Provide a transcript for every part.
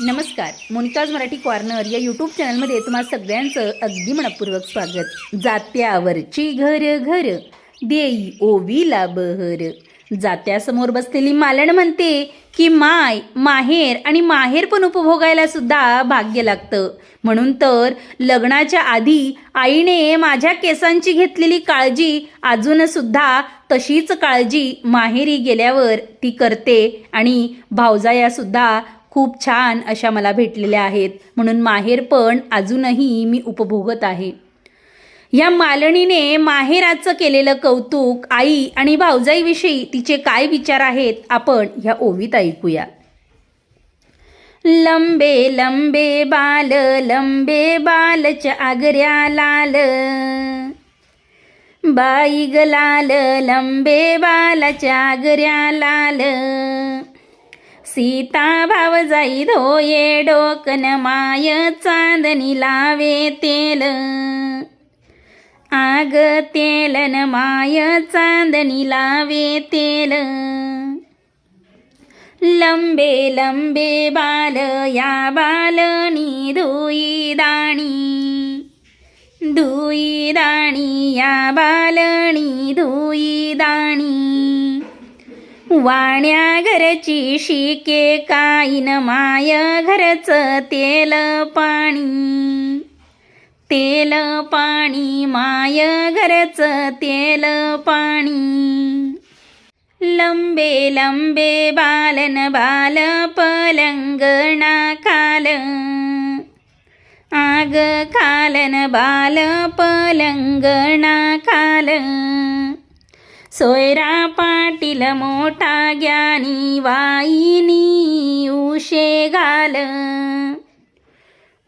नमस्कार मोनिकाज मराठी कॉर्नर या यूट्यूब चॅनलमध्ये तुम्हा सगळ्यांचं अगदी मनपूर्वक स्वागत. जात्यावरची घर घर देई ओवीला बहर. जात्यासमोर बसलेली मालण म्हणते की माय माहेर आणि माहेर पण उपभोगायला सुद्धा भाग्य लागतं. म्हणून तर लग्नाच्या आधी आईने माझ्या केसांची घेतलेली काळजी अजून सुद्धा तशीच काळजी माहेरी गेल्यावर ती करते आणि भावजायासुद्धा खूप छान अशा मला भेटलेल्या आहेत. म्हणून माहेर पण अजूनही मी उपभोगत आहे. या मालणीने माहेराचं केलेलं कौतुक आई आणि भाऊजाईविषयी तिचे काय विचार आहेत आपण ह्या ओवीत ऐकूया. लंबे लंबे बाल लंबे बालच आगऱ्या लाल. बाई ग लाल लंबे बालाच्या आगऱ्या लाल. सीता भाव जाई धोये डोकन माय चांदणी लावे तेल. आग तेलन माय चांदणी लावे तेल. लंबे लंबे बाल या बालनी धुई दाणी. धुई दाणी या बालणी धुई दाणी. वाण्या घरची शिके काईन माय घरचं तेल पाणी. तेल पाणी माय घरचं तेल पाणी. लंबे लंबे बालन बाल पलंगणा खाल आग खालन बाल पलंगणा खाल सोयरा पाटील मोठा ज्ञानी वाईनी उशे घाल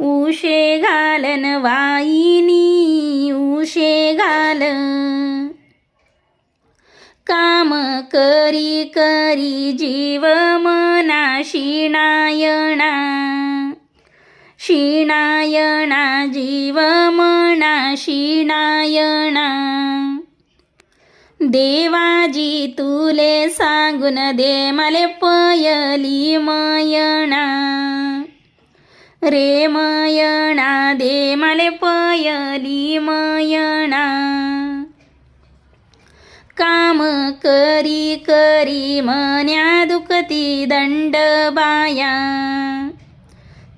उशे घालन वाईनी उशे घाल काम करी करी जीव मना शिणायणा शिणायणा जीव मना शिणायणा देवाजी तुले सांगून दे मले पयली मयणा. रे मयणा दे मले पयली मयणा. काम करी करी मन्या दुखती दंड बाया.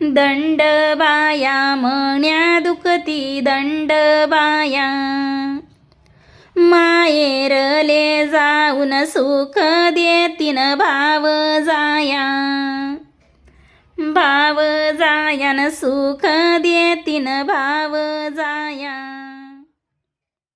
दंड बाया मन्या दुखती दंड बाया. मायेरले जाऊन सुख देतीन भाव जाया. भाव जायान सुख देतीन भाव जाया.